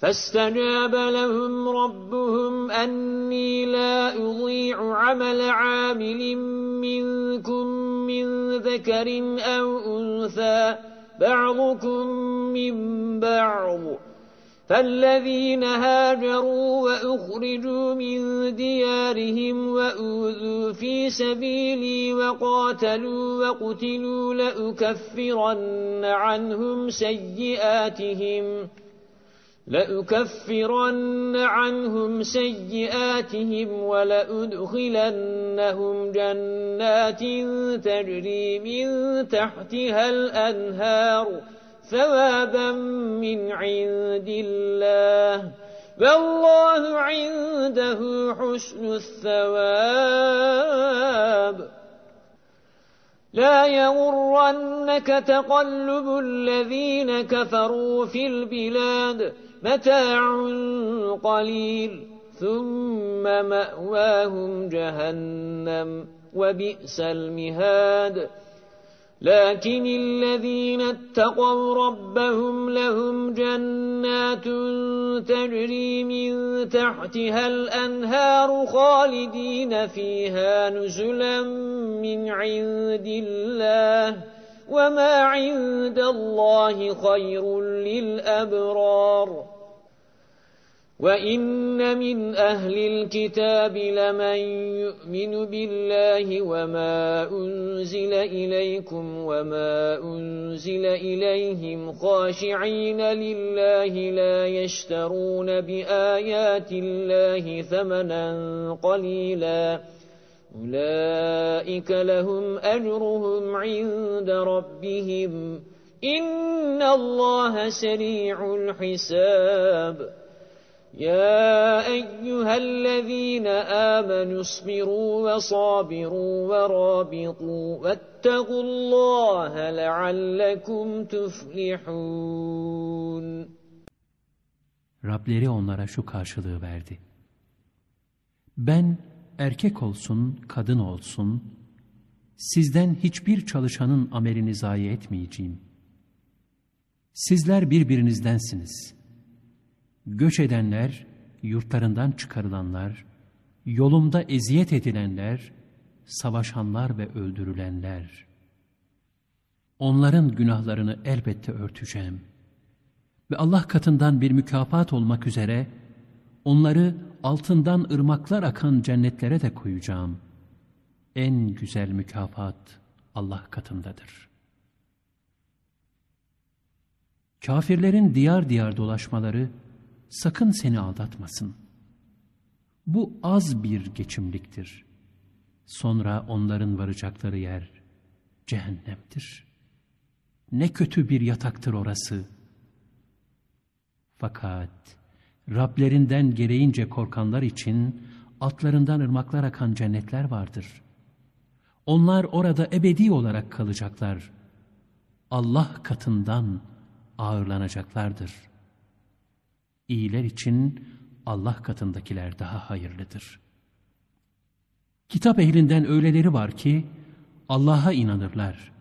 فاستجاب لهم ربهم أني لا أضيع عمل عامل منكم من ذكر أو أنثى بعضكم من بعض. فالذين هاجروا وأخرجوا من ديارهم وأوذوا في سبيلي وقاتلوا وقتلوا لأكفرن عنهم سيئاتهم. لأكفرن عنهم سيئاتهم ولأدخلنهم جنات تجري من تحتها الأنهار ثوابا من عند الله. والله عنده حسن الثواب. لا يغرنك تقلب الذين كفروا في البلاد متاع قليل ثم مأواهم جهنم وبئس المهاد. لكن الذين اتقوا ربهم لهم جنات تجري من تحتها الأنهار خالدين فيها نزلا من عند الله وما عند الله خير للأبرار وَإِنَّ مِنْ أَهْلِ الْكِتَابِ لَمَنْ يُؤْمِنُ بِاللَّهِ وَمَا أُنْزِلَ إِلَيْكُمْ وَمَا أُنْزِلَ إِلَيْهِمْ خَاشِعِينَ لِلَّهِ لَا يَشْتَرُونَ بِآيَاتِ اللَّهِ ثَمَنًا قَلِيلًا أُولَئِكَ لَهُمْ أَجْرُهُمْ عِندَ رَبِّهِمْ إِنَّ اللَّهَ سَرِيعُ الْحِسَابِ يا أيها الذين آمنوا اصبروا وصابروا ورابطوا واتقوا الله لعلكم تفلحون Rableri onlara şu karşılığı verdi. Ben erkek olsun, kadın olsun, sizden hiçbir çalışanın amelini zayi etmeyeceğim. Sizler birbirinizdensiniz. Göç edenler, yurtlarından çıkarılanlar, yolumda eziyet edilenler, savaşanlar ve öldürülenler. Onların günahlarını elbette örteceğim. Ve Allah katından bir mükafat olmak üzere, onları altından ırmaklar akan cennetlere de koyacağım. En güzel mükafat Allah katındadır. Kafirlerin diyar diyar dolaşmaları, sakın seni aldatmasın. Bu az bir geçimliktir. Sonra onların varacakları yer cehennemdir. Ne kötü bir yataktır orası. Fakat Rablerinden gereğince korkanlar için altlarından ırmaklar akan cennetler vardır. Onlar orada ebedi olarak kalacaklar. Allah katından ağırlanacaklardır.'' İyiler için Allah katındakiler daha hayırlıdır. Kitap ehlinden öyleleri var ki Allah'a inanırlar.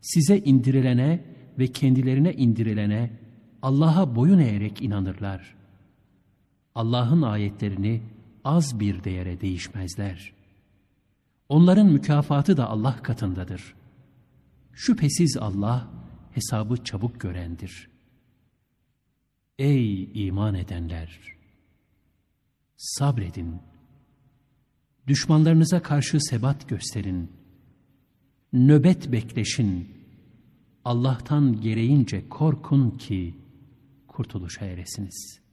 Size indirilene ve kendilerine indirilene Allah'a boyun eğerek inanırlar. Allah'ın ayetlerini az bir değere değişmezler. Onların mükafatı da Allah katındadır. Şüphesiz Allah hesabı çabuk görendir.'' Ey iman edenler! Sabredin. Düşmanlarınıza karşı sebat gösterin. Nöbet bekleşin. Allah'tan gereğince korkun ki kurtuluşa eresiniz.''